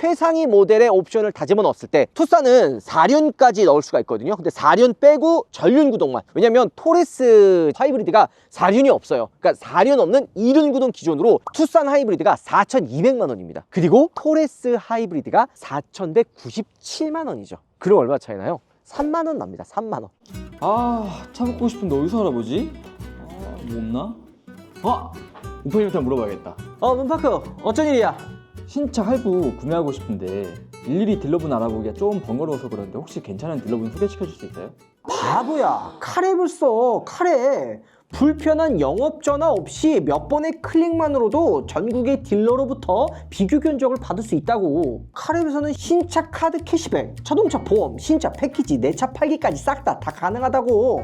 최상위 모델의 옵션을 다 집어넣었을 때 투싼은 4륜까지 넣을 수가 있거든요. 근데 4륜 빼고 전륜 구동만. 왜냐면 토레스 하이브리드가 4륜이 없어요. 그러니까 4륜 없는 2륜 구동 기존으로 투싼 하이브리드가 4,200만 원입니다. 그리고 토레스 하이브리드가 4,197만 원이죠. 그럼 얼마 차이나요? 3만 원 납니다. 3만 원. 아, 차 먹고 싶은데 어디서 알아보지? 아, 뭐 없나? 아! 우편님한테 물어봐야겠다. 어, 문파크. 어쩐 일이야? 신차 할부 구매하고 싶은데 일일이 딜러분 알아보기가 좀 번거로워서 그러는데 혹시 괜찮은 딜러분 소개시켜 줄 수 있어요? 바보야. 카랩을 써. 카랩 불편한 영업 전화 없이 몇 번의 클릭만으로도 전국의 딜러로부터 비교 견적을 받을 수 있다고. 카랩에서는 신차 카드 캐시백 자동차 보험 신차 패키지 내 차 팔기까지 싹 다 다 가능하다고.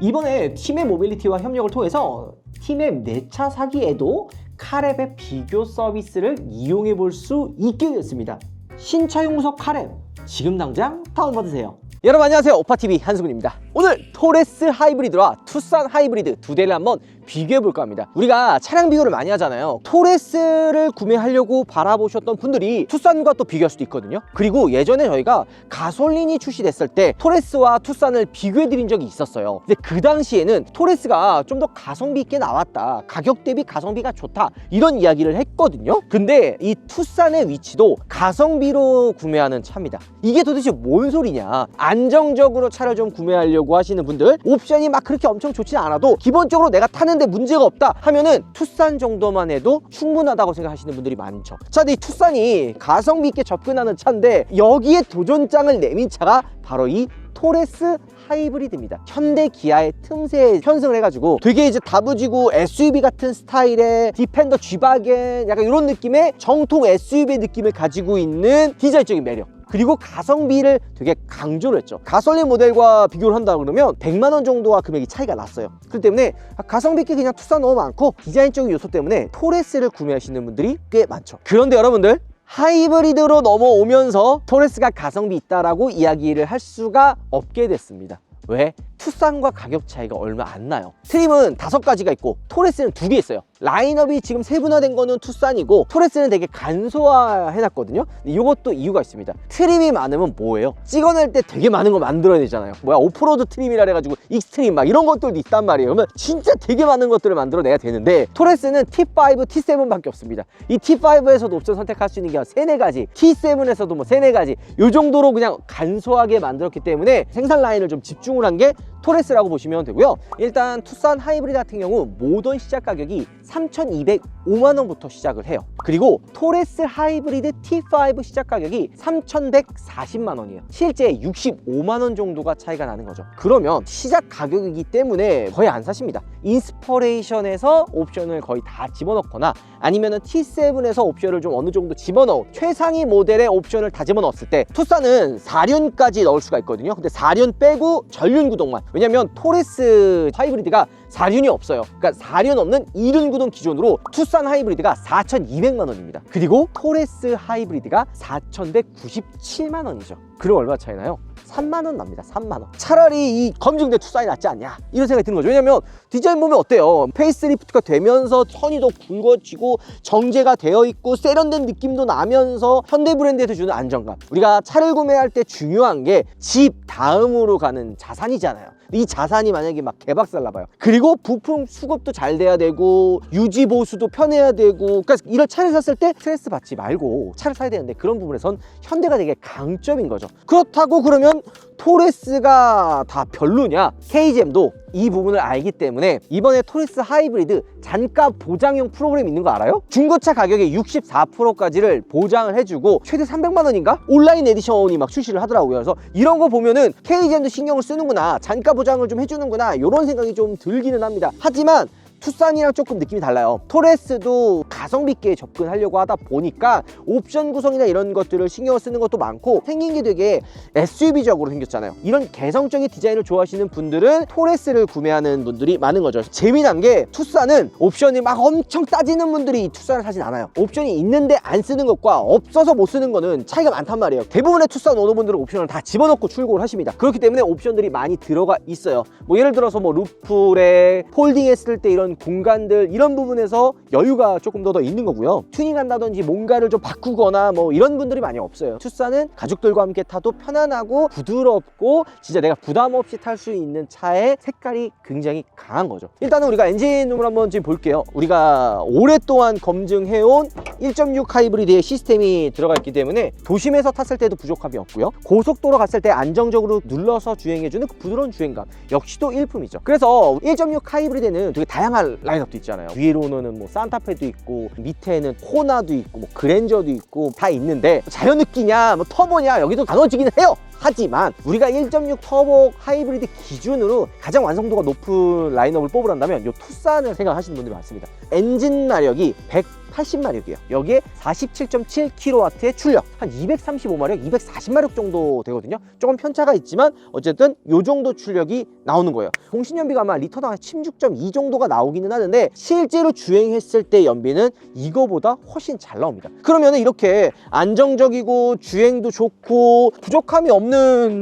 이번에 팀의 모빌리티와 협력을 통해서 팀의 내 차 사기에도 카랩의 비교 서비스를 이용해 볼 수 있게 됐습니다. 신차 용서 카랩 지금 당장 다운받으세요. 여러분 안녕하세요. 오파TV 한승훈입니다. 오늘 토레스 하이브리드와 투싼 하이브리드 두 대를 한번 비교해 볼까 합니다. 우리가 차량 비교를 많이 하잖아요. 토레스를 구매하려고 바라보셨던 분들이 투싼과 또 비교할 수도 있거든요. 그리고 예전에 저희가 가솔린이 출시됐을 때 토레스와 투싼을 비교해 드린 적이 있었어요. 근데 그 당시에는 토레스가 좀 더 가성비 있게 나왔다 가격 대비 가성비가 좋다 이런 이야기를 했거든요. 근데 이 투싼의 위치도 가성비로 구매하는 차입니다. 이게 도대체 뭔 소리냐? 안정적으로 차를 좀 구매하려고 하시는 분들 옵션이 막 그렇게 엄청 좋진 않아도 기본적으로 내가 타는 데 문제가 없다 하면은 투싼 정도만 해도 충분하다고 생각하시는 분들이 많죠 자 근데 이 투싼이 가성비 있게 접근하는 차인데 여기에 도전장을 내민 차가 바로 이 토레스 하이브리드입니다. 현대 기아의 틈새에 편승을 해가지고 되게 이제 다부지고 SUV 같은 스타일의 디펜더 G바겐 약간 이런 느낌의 정통 SUV 느낌을 가지고 있는 디자인적인 매력. 그리고 가성비를 되게 강조를 했죠. 가솔린 모델과 비교를 한다 그러면 100만 원 정도와 금액이 차이가 났어요. 그렇기 때문에 가성비 있게 그냥 투싼 너무 많고 디자인적인 요소 때문에 토레스를 구매하시는 분들이 꽤 많죠. 그런데 여러분들 하이브리드로 넘어오면서 토레스가 가성비 있다라고 이야기를 할 수가 없게 됐습니다. 왜? 투싼과 가격 차이가 얼마 안 나요. 트림은 다섯 가지가 있고 토레스는 두 개 있어요. 라인업이 지금 세분화된 거는 투싼이고 토레스는 되게 간소화 해놨거든요. 근데 이것도 이유가 있습니다. 트림이 많으면 뭐예요? 찍어낼 때 되게 많은 거 만들어야 되잖아요. 뭐야 오프로드 트림이라 해가지고 익스트림 막 이런 것들도 있단 말이에요. 그러면 진짜 되게 많은 것들을 만들어내야 되는데 토레스는 T5, T7밖에 없습니다. 이 T5에서도 옵션 선택할 수 있는 게한 세네 가지, T7에서도 뭐 세네 가지 요 정도로 그냥 간소하게 만들었기 때문에 생산 라인을 좀 집중을 한 게 토레스라고 보시면 되고요. 일단 투싼 하이브리드 같은 경우 모던 시작 가격이 3,205만 원부터 시작을 해요. 그리고 토레스 하이브리드 T5 시작 가격이 3,140만 원이에요. 실제 65만 원 정도가 차이가 나는 거죠. 그러면 시작 가격이기 때문에 거의 안 사십니다. 인스퍼레이션에서 옵션을 거의 다 집어넣거나 아니면 은 T7에서 옵션을 좀 어느 정도 집어넣은 최상위 모델의 옵션을 다 집어넣었을 때 투싼은 4륜까지 넣을 수가 있거든요. 근데 4륜 빼고 전륜 구동만. 왜냐면 토레스 하이브리드가 4륜이 없어요. 그러니까 4륜 없는 2륜 구동 기존으로 투싼 하이브리드가 4,200만 원입니다. 그리고 토레스 하이브리드가 4,197만 원이죠. 그럼 얼마 차이나요? 3만 원 납니다. 3만 원. 차라리 이 검증된 투싼이 낫지 않냐 이런 생각이 드는 거죠. 왜냐면 디자인 보면 어때요? 페이스리프트가 되면서 턴이 더 굵어지고 정제가 되어 있고 세련된 느낌도 나면서 현대 브랜드에서 주는 안정감. 우리가 차를 구매할 때 중요한 게 집 다음으로 가는 자산이잖아요. 이 자산이 만약에 막 개박살 나봐요. 그리고 부품 수급도 잘 돼야 되고 유지 보수도 편해야 되고 그러니까 이런 차를 샀을 때 스트레스 받지 말고 차를 사야 되는데 그런 부분에선 현대가 되게 강점인 거죠. 그렇다고 그러면 토레스가 다 별로냐? KGM도 이 부분을 알기 때문에 이번에 토레스 하이브리드 잔가 보장형 프로그램 있는 거 알아요? 중고차 가격의 64%까지를 보장을 해주고 최대 300만 원인가? 온라인 에디션이 막 출시를 하더라고요. 그래서 이런 거 보면은 KGM도 신경을 쓰는구나. 잔가 보장을 좀 해주는구나. 이런 생각이 좀 들기는 합니다. 하지만 투싼이랑 조금 느낌이 달라요. 토레스도 가성비 있게 접근하려고 하다 보니까 옵션 구성이나 이런 것들을 신경을 쓰는 것도 많고 생긴 게 되게 SUV적으로 생겼잖아요. 이런 개성적인 디자인을 좋아하시는 분들은 토레스를 구매하는 분들이 많은 거죠. 재미난 게 투싼은 옵션이 막 엄청 따지는 분들이 투싼을 사진 않아요. 옵션이 있는데 안 쓰는 것과 없어서 못 쓰는 거는 차이가 많단 말이에요. 대부분의 투싼 오너분들은 옵션을 다 집어넣고 출고를 하십니다. 그렇기 때문에 옵션들이 많이 들어가 있어요. 뭐 예를 들어서 뭐 루프에 폴딩했을 때 이런 이런 공간들 이런 부분에서 여유가 조금 더, 더 있는 거고요. 튜닝한다든지 뭔가를 좀 바꾸거나 뭐 이런 분들이 많이 없어요. 투싼은 가족들과 함께 타도 편안하고 부드럽고 진짜 내가 부담 없이 탈 수 있는 차의 색깔이 굉장히 강한 거죠. 일단은 우리가 엔진룸을 한번 지금 볼게요. 우리가 오랫동안 검증해온 1.6 하이브리드의 시스템이 들어가 있기 때문에 도심에서 탔을 때도 부족함이 없고요. 고속도로 갔을 때 안정적으로 눌러서 주행해주는 그 부드러운 주행감 역시도 일품이죠. 그래서 1.6 하이브리드는 되게 다양한 라인업도 있잖아요. 위로는 뭐 산타페도 있고 밑에는 코나도 있고 뭐 그랜저도 있고 다 있는데 자연 느끼냐 뭐 터보냐 여기도 나눠지기는 해요. 하지만 우리가 1.6 터보 하이브리드 기준으로 가장 완성도가 높은 라인업을 뽑으란다면 이 투싼을 생각하시는 분들이 많습니다. 엔진 마력이 180마력이에요. 여기에 47.7kW의 출력, 한 235마력, 240마력 정도 되거든요. 조금 편차가 있지만 어쨌든 이 정도 출력이 나오는 거예요. 공신연비가 아마 리터당 한16.2 정도가 나오기는 하는데 실제로 주행했을 때 연비는 이거보다 훨씬 잘 나옵니다. 그러면 이렇게 안정적이고 주행도 좋고 부족함이 없는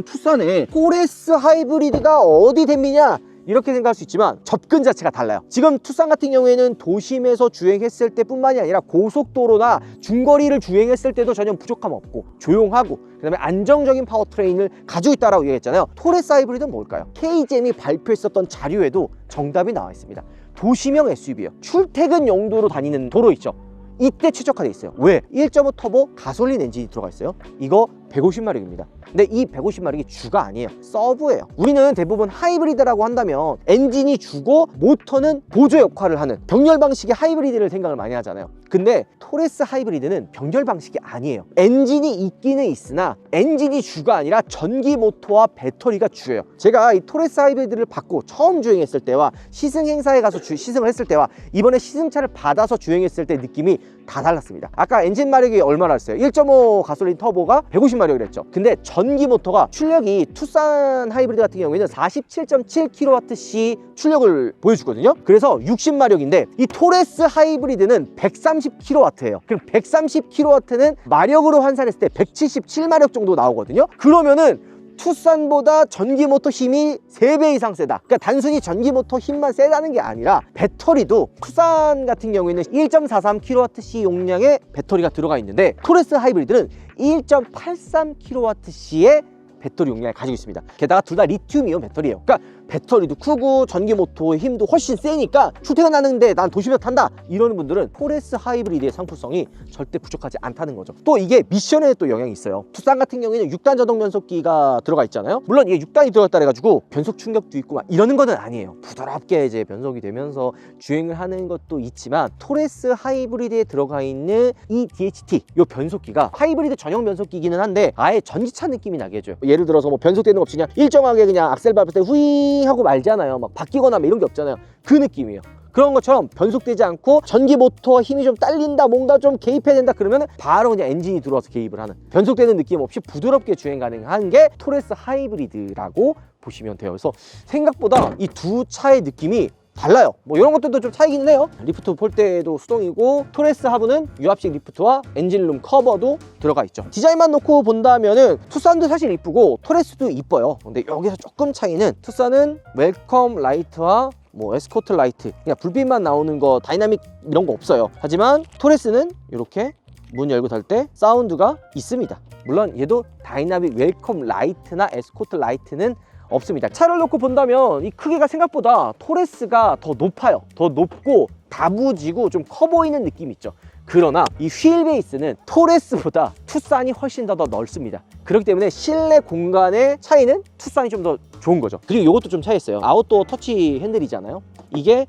투싼에 포레스 하이브리드가 어디 댐비냐 이렇게 생각할 수 있지만 접근 자체가 달라요. 지금 투싼 같은 경우에는 도심에서 주행했을 때 뿐만이 아니라 고속도로나 중거리를 주행했을 때도 전혀 부족함 없고 조용하고 그 다음에 안정적인 파워트레인을 가지고 있다라고 얘기했잖아요. 토레스 하이브리드는 뭘까요? KGM이 발표했었던 자료에도 정답이 나와 있습니다. 도시명 SUV예요. 출퇴근 용도로 다니는 도로 있죠. 이때 최적화돼 있어요. 왜? 1.5 터보 가솔린 엔진이 들어가 있어요. 이거 150마력입니다. 근데 이 150마력이 주가 아니에요. 서브예요. 우리는 대부분 하이브리드라고 한다면 엔진이 주고 모터는 보조 역할을 하는 병렬 방식의 하이브리드를 생각을 많이 하잖아요. 근데 토레스 하이브리드는 병렬 방식이 아니에요. 엔진이 있기는 있으나 엔진이 주가 아니라 전기 모터와 배터리가 주예요. 제가 이 토레스 하이브리드를 받고 처음 주행했을 때와 시승 행사에 가서 주- 시승을 했을 때와 이번에 시승차를 받아서 주행했을 때 느낌이 다 달랐습니다. 아까 엔진 마력이 얼마나 했어요? 1.5 가솔린 터보가 150마력이 랬죠. 근데 전기 모터가 출력이 투싼 하이브리드 같은 경우에는 47.7kWh 출력을 보여주거든요. 그래서 60마력인데 이 토레스 하이브리드는 130kW예요. 그럼 130kW는 마력으로 환산했을 때 177마력 정도 나오거든요. 그러면은 투싼보다 전기 모터 힘이 3배 이상 세다. 그러니까 단순히 전기 모터 힘만 세다는 게 아니라 배터리도 투싼 같은 경우에는 1.43kWh 용량의 배터리가 들어가 있는데 토레스 하이브리드는 1.83kWh의 배터리 용량을 가지고 있습니다. 게다가 둘 다 리튬이온 배터리예요. 그러니까 배터리도 크고 전기 모터의 힘도 훨씬 세니까 출퇴근하는데 난 도심에서 탄다 이러는 분들은 포레스 하이브리드의 상품성이 절대 부족하지 않다는 거죠. 또 이게 미션에 또 영향이 있어요. 투싼 같은 경우에는 6단 자동 변속기가 들어가 있잖아요. 물론 이게 6단이 들어갔다 해가지고 변속 충격도 있고 막 이러는 거는 아니에요. 부드럽게 이제 변속이 되면서 주행을 하는 것도 있지만 토레스 하이브리드에 들어가 있는 이 DHT 이 변속기가 하이브리드 전용 변속기기는 한데 아예 전기차 느낌이 나게 해줘요. 예를 들어서 뭐 변속되는 거 없이 그냥 일정하게 그냥 악셀 밟을 때 후잉 하고 말잖아요. 막 바뀌거나 막 이런 게 없잖아요. 그 느낌이에요. 그런 것처럼 변속되지 않고 전기 모터와 힘이 좀 딸린다 뭔가 좀 개입해야 된다 그러면 바로 그냥 엔진이 들어와서 개입을 하는 변속되는 느낌 없이 부드럽게 주행 가능한 게 토레스 하이브리드라고 보시면 돼요 그래서 생각보다 이 두 차의 느낌이 달라요. 뭐 이런 것들도 좀 차이기는 해요. 리프트 볼 때도 수동이고 토레스 하부는 유압식 리프트와 엔진룸 커버도 들어가 있죠. 디자인만 놓고 본다면은 투싼도 사실 이쁘고 토레스도 이뻐요. 근데 여기서 조금 차이는 투싼은 웰컴 라이트와 뭐 에스코트 라이트 그냥 불빛만 나오는 거 다이나믹 이런 거 없어요. 하지만 토레스는 이렇게 문 열고 달때 사운드가 있습니다. 물론 얘도 다이나믹 웰컴 라이트나 에스코트 라이트는 없습니다. 차를 놓고 본다면 이 크기가 생각보다 토레스가 더 높아요. 더 높고 다부지고 좀 커 보이는 느낌이 있죠. 그러나 이 휠 베이스는 토레스보다 투싼이 훨씬 더, 더 넓습니다. 그렇기 때문에 실내 공간의 차이는 투싼이 좀 더 좋은 거죠. 그리고 이것도 좀 차이 있어요. 아웃도어 터치 핸들이잖아요. 이게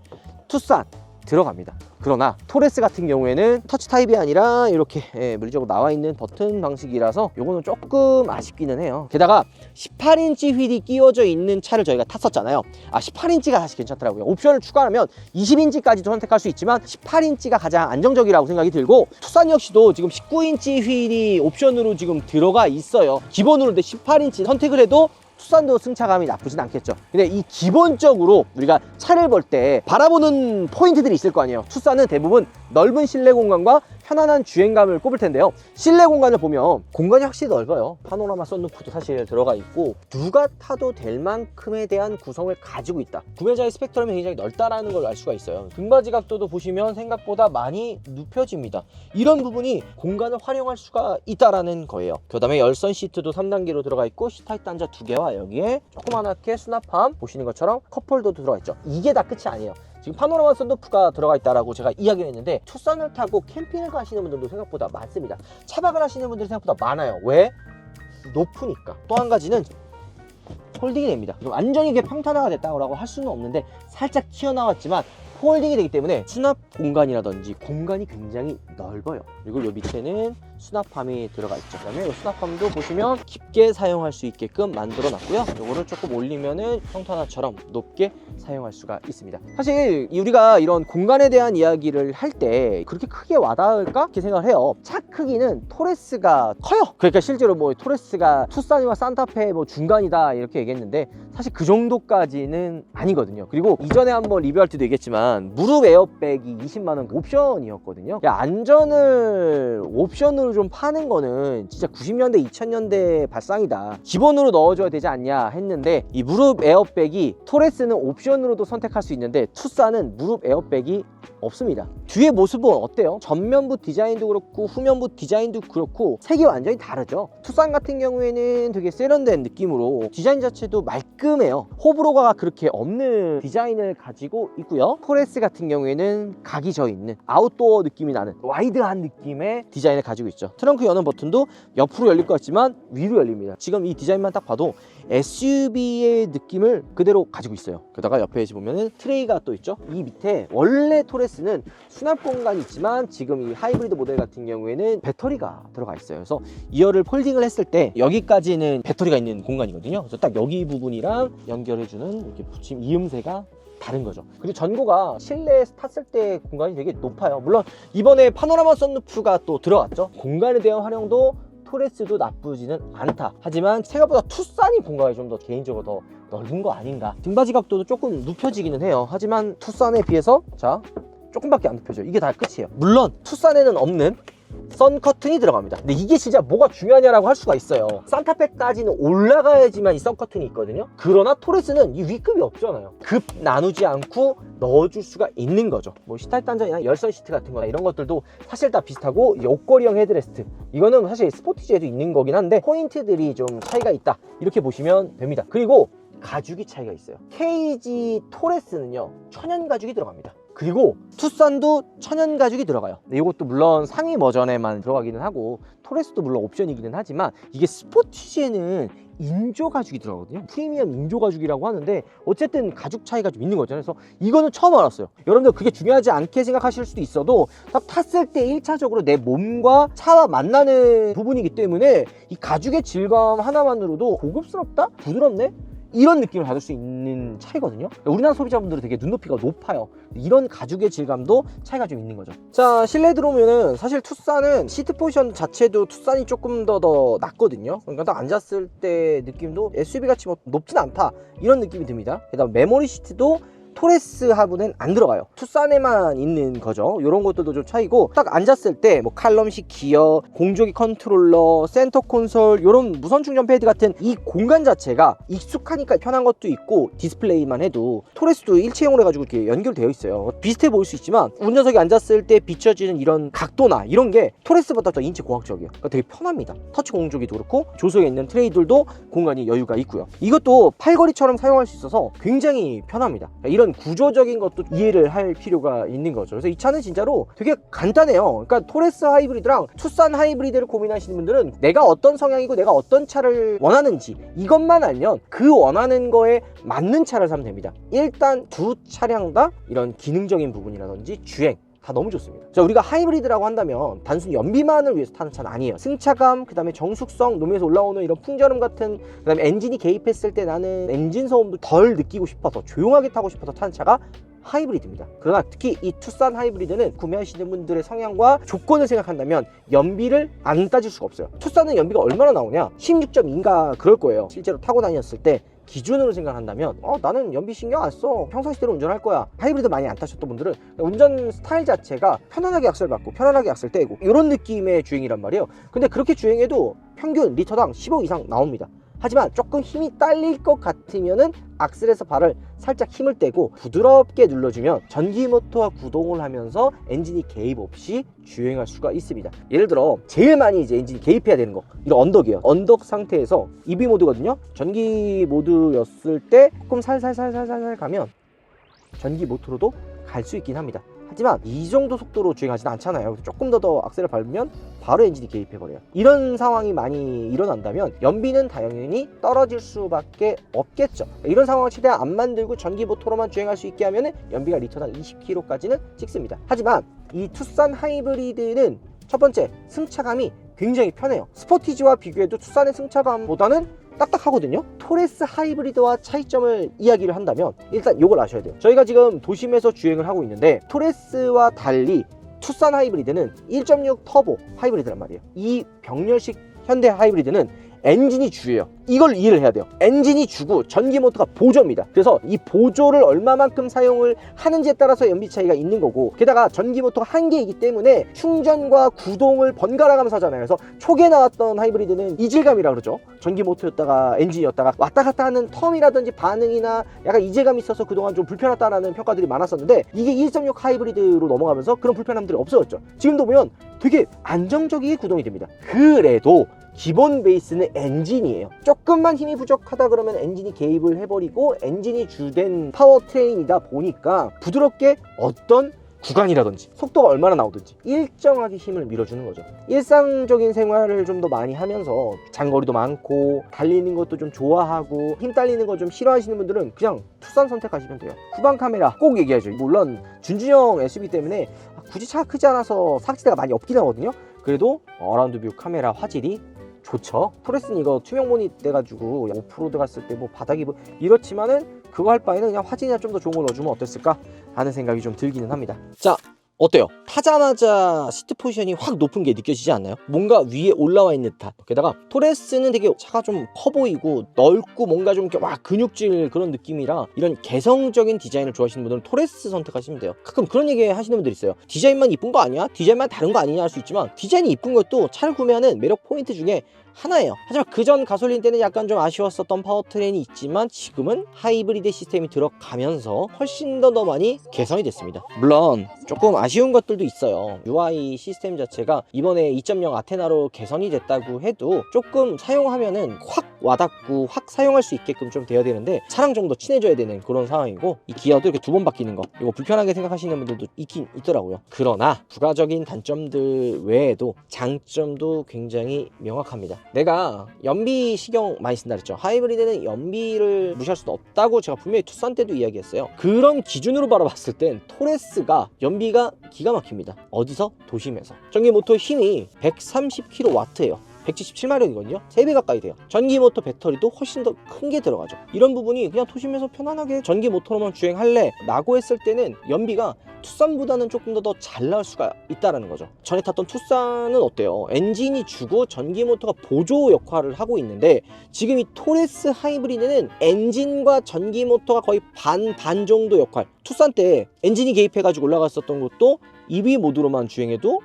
투싼 들어갑니다. 그러나 토레스 같은 경우에는 터치 타입이 아니라 이렇게 예, 물리적으로 나와 있는 버튼 방식이라서 요거는 조금 아쉽기는 해요. 게다가 18인치 휠이 끼워져 있는 차를 저희가 탔었잖아요. 아 18인치가 사실 괜찮더라고요. 옵션을 추가하면 20인치까지도 선택할 수 있지만 18인치가 가장 안정적이라고 생각이 들고 투싼 역시도 지금 19인치 휠이 옵션으로 지금 들어가 있어요. 기본으로 근데 18인치 선택을 해도 투싼도 승차감이 나쁘진 않겠죠. 근데 이 기본적으로 우리가 차를 볼 때 바라보는 포인트들이 있을 거 아니에요. 투싼은 대부분 넓은 실내 공간과 편안한 주행감을 꼽을 텐데요. 실내 공간을 보면 공간이 확실히 넓어요. 파노라마 썬루프도 사실 들어가 있고 누가 타도 될 만큼에 대한 구성을 가지고 있다. 구매자의 스펙트럼이 굉장히 넓다라는 걸 알 수가 있어요. 등받이 각도도 보시면 생각보다 많이 눕혀집니다. 이런 부분이 공간을 활용할 수가 있다라는 거예요. 그 다음에 열선 시트도 3단계로 들어가 있고 시타이트 단자 두 개와 여기에 조그만하게 수납함 보시는 것처럼 컵홀더도 들어가 있죠. 이게 다 끝이 아니에요. 지금 파노라마 썬루프가 들어가 있다라고 제가 이야기를 했는데 투싼을 타고 캠핑을 가시는 분들도 생각보다 많습니다. 차박을 하시는 분들이 생각보다 많아요. 왜? 높으니까. 또 한 가지는 폴딩이 됩니다. 완전히 이게 평탄화가 됐다고 할 수는 없는데 살짝 튀어나왔지만 폴딩이 되기 때문에 수납 공간이라든지 공간이 굉장히 넓어요. 그리고 이 밑에는 수납함이 들어가 있죠. 그다음에 이 수납함도 보시면 깊게 사용할 수 있게끔 만들어 놨고요. 이거를 조금 올리면은 평탄화처럼 높게 사용할 수가 있습니다. 사실 이 우리가 이런 공간에 대한 이야기를 할 때 그렇게 크게 와닿을까? 이렇게 생각을 해요. 차 크기는 토레스가 커요. 그러니까 실제로 뭐 토레스가 투싼이와 산타페 뭐 중간이다 이렇게 얘기했는데 사실 그 정도까지는 아니거든요. 그리고 이전에 한번 리뷰할 때도 얘기했지만 무릎 에어백이 20만 원 옵션이었거든요. 야, 안전을 옵션으로 좀 파는 거는 진짜 90년대 2000년대 발상이다. 기본으로 넣어줘야 되지 않냐 했는데 이 무릎 에어백이 토레스는 옵션으로도 선택할 수 있는데 투싼은 무릎 에어백이 없습니다. 뒤에 모습은 어때요? 전면부 디자인도 그렇고 후면부 디자인도 그렇고 색이 완전히 다르죠. 투싼 같은 경우에는 되게 세련된 느낌으로 디자인 자체도 말끔해요. 호불호가 그렇게 없는 디자인을 가지고 있고요. 토레스 같은 경우에는 각이 져 있는 아웃도어 느낌이 나는 와이드한 느낌의 디자인을 가지고 있죠. 트렁크 여는 버튼도 옆으로 열릴 것 같지만 위로 열립니다. 지금 이 디자인만 딱 봐도 SUV의 느낌을 그대로 가지고 있어요. 게다가 옆에 보면은 트레이가 또 있죠. 이 밑에 원래 토레스는 수납 공간이 있지만 지금 이 하이브리드 모델 같은 경우에는 배터리가 들어가 있어요. 그래서 이어를 폴딩을 했을 때 여기까지는 배터리가 있는 공간이거든요. 그래서 딱 여기 부분이랑 연결해주는 이렇게 붙임 이음새가 다른 거죠. 그리고 전고가 실내에 탔을 때 공간이 되게 높아요. 물론 이번에 파노라마 썬루프가 또 들어갔죠. 공간에 대한 활용도 토레스도 나쁘지는 않다. 하지만 생각보다 투싼이 공간이 좀 더 개인적으로 더 넓은 거 아닌가. 등받이 각도도 조금 눕혀지기는 해요. 하지만 투싼에 비해서 자 조금밖에 안 눕혀져요. 이게 다 끝이에요. 물론 투싼에는 없는 선 커튼이 들어갑니다. 근데 이게 진짜 뭐가 중요하냐라고 할 수가 있어요. 산타페까지는 올라가야지만 이 선 커튼이 있거든요. 그러나 토레스는 이 위급이 없잖아요. 급 나누지 않고 넣어줄 수가 있는 거죠. 뭐 시타이트 단자나 열선 시트 같은 거나 이런 것들도 사실 다 비슷하고 이 옷걸이형 헤드레스트 이거는 사실 스포티지에도 있는 거긴 한데 포인트들이 좀 차이가 있다 이렇게 보시면 됩니다. 그리고 가죽이 차이가 있어요. KG 토레스는요 천연 가죽이 들어갑니다. 그리고 투싼도 천연 가죽이 들어가요. 이것도 물론 상위 버전에만 들어가기는 하고 토레스도 물론 옵션이기는 하지만 이게 스포티지에는 인조 가죽이 들어가거든요. 프리미엄 인조 가죽이라고 하는데 어쨌든 가죽 차이가 좀 있는 거잖아요. 그래서 이거는 처음 알았어요. 여러분들 그게 중요하지 않게 생각하실 수도 있어도 딱 탔을 때 1차적으로 내 몸과 차와 만나는 부분이기 때문에 이 가죽의 질감 하나만으로도 고급스럽다? 부드럽네? 이런 느낌을 받을 수 있는 차이거든요. 우리나라 소비자분들은 되게 눈높이가 높아요. 이런 가죽의 질감도 차이가 좀 있는 거죠. 자, 실내 들어오면은 사실 투싼은 시트 포지션 자체도 투싼이 조금 더더 낫거든요. 그러니까 딱 앉았을 때 느낌도 SUV 같이 뭐 높진 않다 이런 느낌이 듭니다. 그다음 메모리 시트도 토레스 하부는 안 들어가요. 투싼에만 있는 거죠. 이런 것들도 좀 차이고 딱 앉았을 때 뭐 칼럼식 기어, 공조기 컨트롤러, 센터 콘솔 이런 무선 충전 패드 같은 이 공간 자체가 익숙하니까 편한 것도 있고 디스플레이만 해도 토레스도 일체형으로 해가지고 이렇게 연결되어 있어요. 비슷해 보일 수 있지만 운전석에 앉았을 때 비춰지는 이런 각도나 이런 게 토레스보다 더 인체 공학적이에요. 그러니까 되게 편합니다. 터치 공조기도 그렇고 조석에 있는 트레이들도 공간이 여유가 있고요. 이것도 팔걸이처럼 사용할 수 있어서 굉장히 편합니다. 그러니까 이런 구조적인 것도 이해를 할 필요가 있는 거죠. 그래서 이 차는 진짜로 되게 간단해요. 그러니까 토레스 하이브리드랑 투싼 하이브리드를 고민하시는 분들은 내가 어떤 성향이고 내가 어떤 차를 원하는지 이것만 알면 그 원하는 거에 맞는 차를 사면 됩니다. 일단 두 차량 다 이런 기능적인 부분이라든지 주행 다 너무 좋습니다. 자, 우리가 하이브리드라고 한다면 단순히 연비만을 위해서 타는 차는 아니에요. 승차감, 그 다음에 정숙성, 노면에서 올라오는 이런 풍절음 같은 그 다음에 엔진이 개입했을 때 나는 엔진 소음도 덜 느끼고 싶어서 조용하게 타고 싶어서 타는 차가 하이브리드입니다. 그러나 특히 이 투싼 하이브리드는 구매하시는 분들의 성향과 조건을 생각한다면 연비를 안 따질 수가 없어요. 투싼은 연비가 얼마나 나오냐? 16.2인가 그럴 거예요. 실제로 타고 다녔을 때 기준으로 생각한다면 어 나는 연비 신경 안 써. 평상시대로 운전할 거야. 하이브리드 많이 안 타셨던 분들은 운전 스타일 자체가 편안하게 악셀 밟고 편안하게 악셀 떼고 이런 느낌의 주행이란 말이에요. 근데 그렇게 주행해도 평균 리터당 15 이상 나옵니다. 하지만 조금 힘이 딸릴 것 같으면은 악셀에서 발을 살짝 힘을 떼고 부드럽게 눌러주면 전기 모터와 구동을 하면서 엔진이 개입 없이 주행할 수가 있습니다. 예를 들어 제일 많이 이제 엔진이 개입해야 되는 거 이런 언덕이에요. 언덕 상태에서 EV 모드거든요. 전기 모드였을 때 조금 살살살살살 가면 전기 모터로도 갈 수 있긴 합니다. 하지만 이 정도 속도로 주행하지는 않잖아요. 조금 더 더 악셀을 밟으면 바로 엔진이 개입해버려요. 이런 상황이 많이 일어난다면 연비는 당연히 떨어질 수밖에 없겠죠. 이런 상황을 최대한 안 만들고 전기 모터로만 주행할 수 있게 하면 연비가 리터당 20km까지는 찍습니다. 하지만 이 투싼 하이브리드는 첫 번째 승차감이 굉장히 편해요. 스포티지와 비교해도 투싼의 승차감보다는 딱딱하거든요. 토레스 하이브리드와 차이점을 이야기를 한다면 일단 이걸 아셔야 돼요. 저희가 지금 도심에서 주행을 하고 있는데 토레스와 달리 투싼 하이브리드는 1.6 터보 하이브리드란 말이에요. 이 병렬식 현대 하이브리드는 엔진이 주예요. 이걸 이해를 해야 돼요. 엔진이 주고 전기 모터가 보조입니다. 그래서 이 보조를 얼마만큼 사용을 하는지에 따라서 연비 차이가 있는 거고 게다가 전기 모터가 한 개이기 때문에 충전과 구동을 번갈아 가면서 하잖아요. 그래서 초기에 나왔던 하이브리드는 이질감이라 그러죠. 전기 모터였다가 엔진이었다가 왔다 갔다 하는 텀이라든지 반응이나 약간 이질감이 있어서 그동안 좀 불편하다라는 평가들이 많았었는데 이게 1.6 하이브리드로 넘어가면서 그런 불편함들이 없어졌죠. 지금도 보면 되게 안정적이게 구동이 됩니다. 그래도 기본 베이스는 엔진이에요. 조금만 힘이 부족하다 그러면 엔진이 개입을 해버리고 엔진이 주된 파워 트레인이다 보니까 부드럽게 어떤 구간이라든지 속도가 얼마나 나오든지 일정하게 힘을 밀어주는 거죠. 일상적인 생활을 좀 더 많이 하면서 장거리도 많고 달리는 것도 좀 좋아하고 힘 딸리는 거 좀 싫어하시는 분들은 그냥 투싼 선택하시면 돼요. 후방 카메라 꼭 얘기하죠. 물론 준준형 SUV 때문에 굳이 차가 크지 않아서 사각지대가 많이 없긴 하거든요. 그래도 어라운드 뷰 카메라 화질이 좋죠. 토레스는 이거 투명 모니 돼가지고 오프로드 갔을 때 뭐 바닥이 뭐 이렇지만은 그거 할 바에는 그냥 화질이나 좀 더 좋은 걸 넣어주면 어땠을까 하는 생각이 좀 들기는 합니다. 자. 어때요? 타자마자 시트 포지션이 확 높은 게 느껴지지 않나요? 뭔가 위에 올라와 있는 듯한 게다가 토레스는 되게 차가 좀 커 보이고 넓고 뭔가 좀 이렇게 와 근육질 그런 느낌이라 이런 개성적인 디자인을 좋아하시는 분들은 토레스 선택하시면 돼요 가끔 그런 얘기 하시는 분들 있어요 디자인만 이쁜 거 아니야? 디자인만 다른 거 아니냐 할 수 있지만 디자인이 이쁜 것도 차를 구매하는 매력 포인트 중에 하나예요. 하지만 그전 가솔린 때는 약간 좀 아쉬웠었던 파워트레인이 있지만 지금은 하이브리드 시스템이 들어가면서 훨씬 더 더 많이 개선이 됐습니다. 물론 조금 아쉬운 것들도 있어요. UI 시스템 자체가 이번에 2.0 아테나로 개선이 됐다고 해도 조금 사용하면은 확 와닿고 확 사용할 수 있게끔 좀 돼야 되는데 차랑 좀 더 친해져야 되는 그런 상황이고 이 기어도 이렇게 두 번 바뀌는 거 이거 불편하게 생각하시는 분들도 있긴 있더라고요. 그러나 부가적인 단점들 외에도 장점도 굉장히 명확합니다. 내가 연비 신경 많이 쓴다 그랬죠. 하이브리드는 연비를 무시할 수는 없다고 제가 분명히 투싼 때도 이야기했어요. 그런 기준으로 바라봤을 땐 토레스가 연비가 기가 막힙니다. 어디서? 도심에서. 전기 모터 힘이 130kW예요. 177마력이거든요. 3배 가까이 돼요. 전기 모터 배터리도 훨씬 더 큰 게 들어가죠. 이런 부분이 그냥 도심에서 편안하게 전기 모터로만 주행할래 라고 했을 때는 연비가 투싼보다는 조금 더더잘 나올 수가 있다라는 거죠. 전에 탔던 투싼은 어때요? 엔진이 주고 전기 모터가 보조 역할을 하고 있는데 지금 이 토레스 하이브리드는 엔진과 전기 모터가 거의 반 반 정도 역할. 투싼 때 엔진이 개입해가지고 올라갔었던 것도 EV 모드로만 주행해도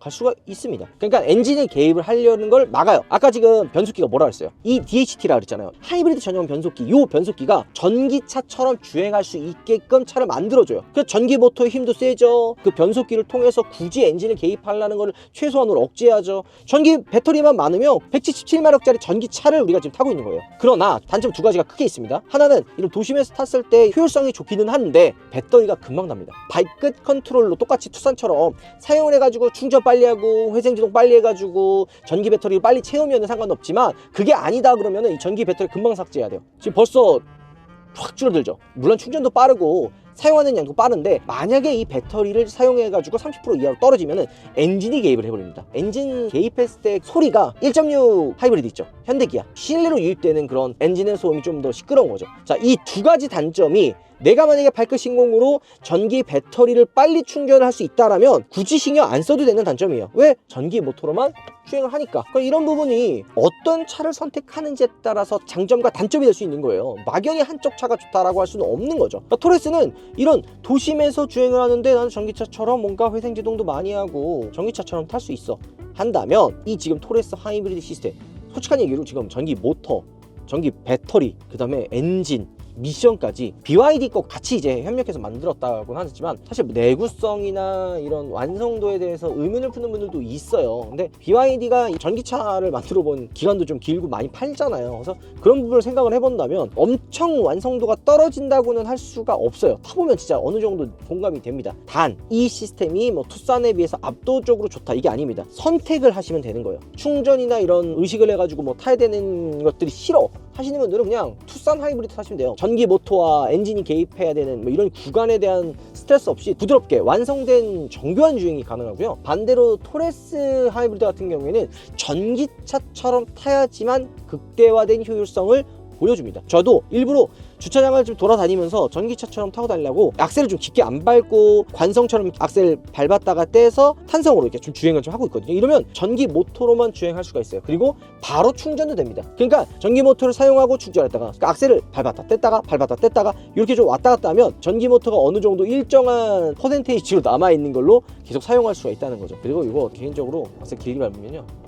갈 수가 있습니다. 그러니까 엔진에 개입을 하려는 걸 막아요. 아까 지금 변속기가 뭐라 그랬어요? 이 DHT라 그랬잖아요. 하이브리드 전용 변속기. 요 변속기가 전기차처럼 주행할 수 있게끔 차를 만들어줘요. 그래서 전기 모터의 힘도 세죠. 그 변속기를 통해서 굳이 엔진을 개입하려는 걸 최소한으로 억제하죠. 전기 배터리만 많으면 177마력짜리 전기차를 우리가 지금 타고 있는 거예요. 그러나 단점 두 가지가 크게 있습니다. 하나는 이런 도심에서 탔을 때 효율성이 좋기는 한데 배터리가 금방 납니다. 발끝 컨트롤로 똑같이 투싼처럼 사용을 해가지고 충전 빨리 하고 회생 지동 빨리 해가지고 전기 배터리를 빨리 채우면 상관없지만 그게 아니다 그러면 이 전기 배터리 금방 삭제해야 돼요. 지금 벌써 확 줄어들죠. 물론 충전도 빠르고 사용하는 양도 빠른데 만약에 이 배터리를 사용해가지고 30% 이하로 떨어지면은 엔진이 개입을 해버립니다. 엔진 개입했을 때 소리가 1.6 하이브리드 있죠. 현대기아 실내로 유입되는 그런 엔진의 소음이 좀 더 시끄러운 거죠. 자, 이 두 가지 단점이 내가 만약에 발끝 신공으로 전기 배터리를 빨리 충전을 할 수 있다라면 굳이 신경 안 써도 되는 단점이에요. 왜? 전기 모터로만 주행을 하니까 그러니까 이런 부분이 어떤 차를 선택하는지에 따라서 장점과 단점이 될 수 있는 거예요 막연히 한쪽 차가 좋다라고 할 수는 없는 거죠 그러니까 토레스는 이런 도심에서 주행을 하는데 나는 전기차처럼 뭔가 회생 제동도 많이 하고 전기차처럼 탈 수 있어 한다면 이 지금 토레스 하이브리드 시스템 솔직한 얘기로 지금 전기 모터 전기 배터리 그 다음에 엔진 미션까지 BYD 거 같이 이제 협력해서 만들었다고는 하지만 사실 내구성이나 이런 완성도에 대해서 의문을 푸는 분들도 있어요. 근데 BYD가 전기차를 만들어 본 기간도 좀 길고 많이 팔잖아요. 그래서 그런 부분을 생각을 해본다면 엄청 완성도가 떨어진다고는 할 수가 없어요. 타보면 진짜 어느 정도 공감이 됩니다. 단 이 시스템이 뭐 투싼에 비해서 압도적으로 좋다 이게 아닙니다. 선택을 하시면 되는 거예요. 충전이나 이런 의식을 해가지고 뭐 타야 되는 것들이 싫어 하시는 분들은 그냥 투싼 하이브리드 타시면 돼요. 전기 모터와 엔진이 개입해야 되는 뭐 이런 구간에 대한 스트레스 없이 부드럽게 완성된 정교한 주행이 가능하고요. 반대로 토레스 하이브리드 같은 경우에는 전기차처럼 타야지만 극대화된 효율성을 보여줍니다. 저도 일부러 주차장을 좀 돌아다니면서 전기차처럼 타고 다니려고 악셀을 좀 깊게 안 밟고 관성처럼 악셀 밟았다가 떼서 탄성으로 이렇게 좀 주행을 좀 하고 있거든요. 이러면 전기 모터로만 주행할 수가 있어요. 그리고 바로 충전도 됩니다. 그러니까 전기 모터를 사용하고 충전했다가 그러니까 악셀을 밟았다 뗐다가 밟았다 뗐다가 이렇게 좀 왔다 갔다 하면 전기 모터가 어느 정도 일정한 퍼센테이지로 남아 있는 걸로 계속 사용할 수가 있다는 거죠. 그리고 이거 개인적으로 악셀 길게 밟으면요.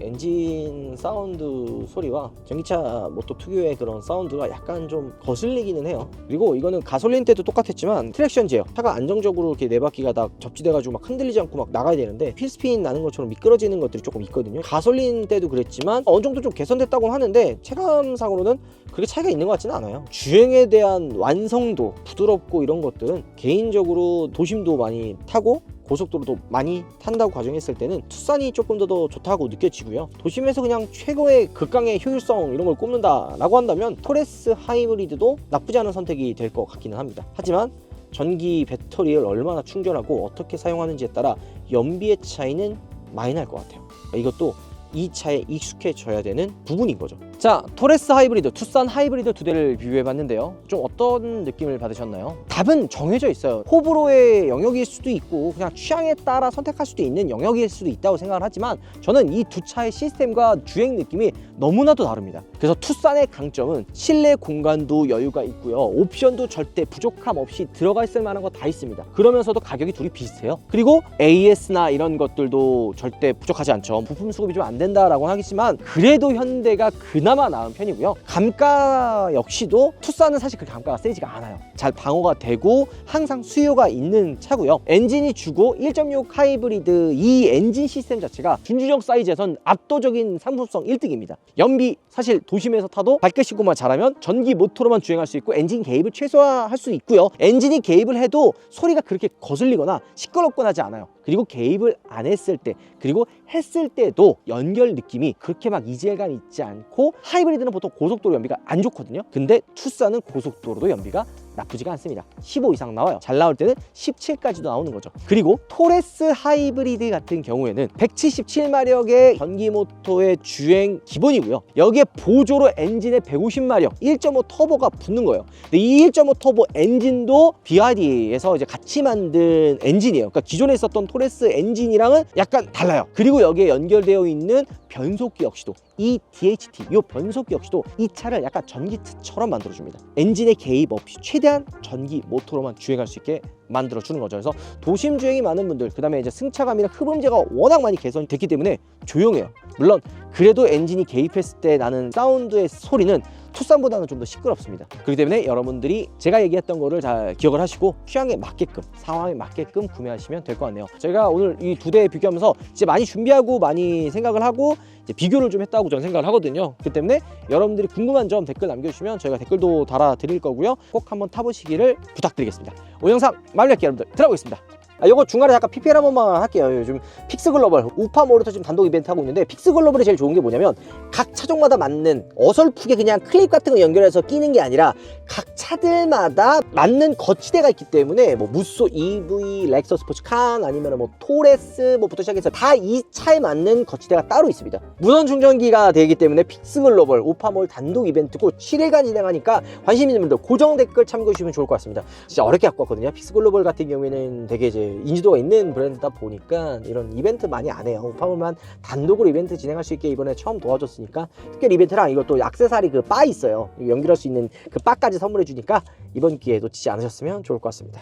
엔진 사운드 소리와 전기차 모터 특유의 그런 사운드가 약간 좀 거슬리기는 해요. 그리고 이거는 가솔린 때도 똑같았지만 트랙션 제어. 차가 안정적으로 이렇게 네 바퀴가 다 접지돼가지고 막 흔들리지 않고 막 나가야 되는데 휠스핀 나는 것처럼 미끄러지는 것들이 조금 있거든요. 가솔린 때도 그랬지만 어느 정도 좀 개선됐다고 하는데 체감상으로는 그렇게 차이가 있는 것 같지는 않아요. 주행에 대한 완성도, 부드럽고 이런 것들은 개인적으로 도심도 많이 타고 고속도로도 많이 탄다고 가정했을 때는 투싼이 조금 더, 더 좋다고 느껴지고요. 도심에서 그냥 최고의 극강의 효율성 이런 걸 꼽는다라고 한다면 토레스 하이브리드도 나쁘지 않은 선택이 될 것 같기는 합니다. 하지만 전기 배터리를 얼마나 충전하고 어떻게 사용하는지에 따라 연비의 차이는 많이 날 것 같아요. 이것도 이 차에 익숙해져야 되는 부분인 거죠. 자, 토레스 하이브리드, 투싼 하이브리드 두 대를 비교해 봤는데요. 좀 어떤 느낌을 받으셨나요? 답은 정해져 있어요. 호불호의 영역일 수도 있고 그냥 취향에 따라 선택할 수도 있는 영역일 수도 있다고 생각을 하지만 저는 이 두 차의 시스템과 주행 느낌이 너무나도 다릅니다. 그래서 투싼의 강점은 실내 공간도 여유가 있고요. 옵션도 절대 부족함 없이 들어가 있을 만한 거 다 있습니다. 그러면서도 가격이 둘이 비슷해요. 그리고 AS나 이런 것들도 절대 부족하지 않죠. 부품 수급이 좀 안 된다라고 하겠지만 그래도 현대가 그 나마 나은 편이고요. 감가 역시도 투싼은 사실 그 감가가 세지가 않아요. 잘 방어가 되고 항상 수요가 있는 차고요. 엔진이 주고 1.6 하이브리드 이 엔진 시스템 자체가 준준형 사이즈에선 압도적인 상품성 1등입니다. 연비 사실 도심에서 타도 발끝이고만 잘하면 전기 모터로만 주행할 수 있고 엔진 개입을 최소화할 수 있고요. 엔진이 개입을 해도 소리가 그렇게 거슬리거나 시끄럽거나 하지 않아요. 그리고 개입을 안 했을 때 그리고 했을 때도 연결 느낌이 그렇게 막 이질감 있지 않고 하이브리드는 보통 고속도로 연비가 안 좋거든요. 근데 투싼은 고속도로도 연비가 나쁘지가 않습니다. 15 이상 나와요. 잘 나올 때는 17까지도 나오는 거죠. 그리고 토레스 하이브리드 같은 경우에는 177마력의 전기 모터의 주행 기본이고요. 여기에 보조로 엔진에 150마력 1.5 터보가 붙는 거예요. 근데 이 1.5 터보 엔진도 BYD에서 이제 같이 만든 엔진이에요. 그러니까 기존에 있었던 토레스 엔진이랑은 약간 달라요. 그리고 여기에 연결되어 있는 변속기 역시도 이 DHT, 이 변속기 역시도 이 차를 약간 전기차처럼 만들어줍니다. 엔진의 개입 없이 최대한 전기 모터로만 주행할 수 있게 만들어주는 거죠. 그래서 도심 주행이 많은 분들, 그 다음에 이제 승차감이나 흡음재가 워낙 많이 개선됐기 때문에 조용해요. 물론 그래도 엔진이 개입했을 때 나는 사운드의 소리는 투싼보다는 좀 더 시끄럽습니다. 그렇기 때문에 여러분들이 제가 얘기했던 거를 잘 기억을 하시고 취향에 맞게끔 상황에 맞게끔 구매하시면 될 것 같네요. 제가 오늘 이 두 대 비교하면서 이제 많이 준비하고 많이 생각을 하고 비교를 좀 했다고 저는 생각을 하거든요. 그렇기 때문에 여러분들이 궁금한 점 댓글 남겨주시면 저희가 댓글도 달아드릴 거고요. 꼭 한번 타보시기를 부탁드리겠습니다. 오늘 영상 마무리할게요 여러분들 들어가겠습니다. 아, 요거 중간에 잠깐 PPL 한 번만 할게요. 요즘 픽스 글로벌 우파 모르터 지금 단독 이벤트 하고 있는데 픽스 글로벌이 제일 좋은 게 뭐냐면 각 차종마다 맞는 어설프게 그냥 클립 같은 거 연결해서 끼는 게 아니라 각 차들마다 맞는 거치대가 있기 때문에 뭐 무쏘 EV, 렉서 스포츠 칸 아니면 뭐 토레스 뭐부터 시작해서 다 이 차에 맞는 거치대가 따로 있습니다. 무선 충전기가 되기 때문에 픽스 글로벌 우파몰 단독 이벤트고 7일간 진행하니까 관심 있는 분들 고정 댓글 참고해 주시면 좋을 것 같습니다. 진짜 어렵게 갖고 왔거든요. 픽스 글로벌 같은 경우에는 되게 이제 인지도가 있는 브랜드다 보니까 이런 이벤트 많이 안 해요. 우파물만 단독으로 이벤트 진행할 수 있게 이번에 처음 도와줬으니까 특별 이벤트랑 이것도 악세사리 그 바 있어요. 연결할 수 있는 그 바까지 선물해 주니까 이번 기회 놓치지 않으셨으면 좋을 것 같습니다.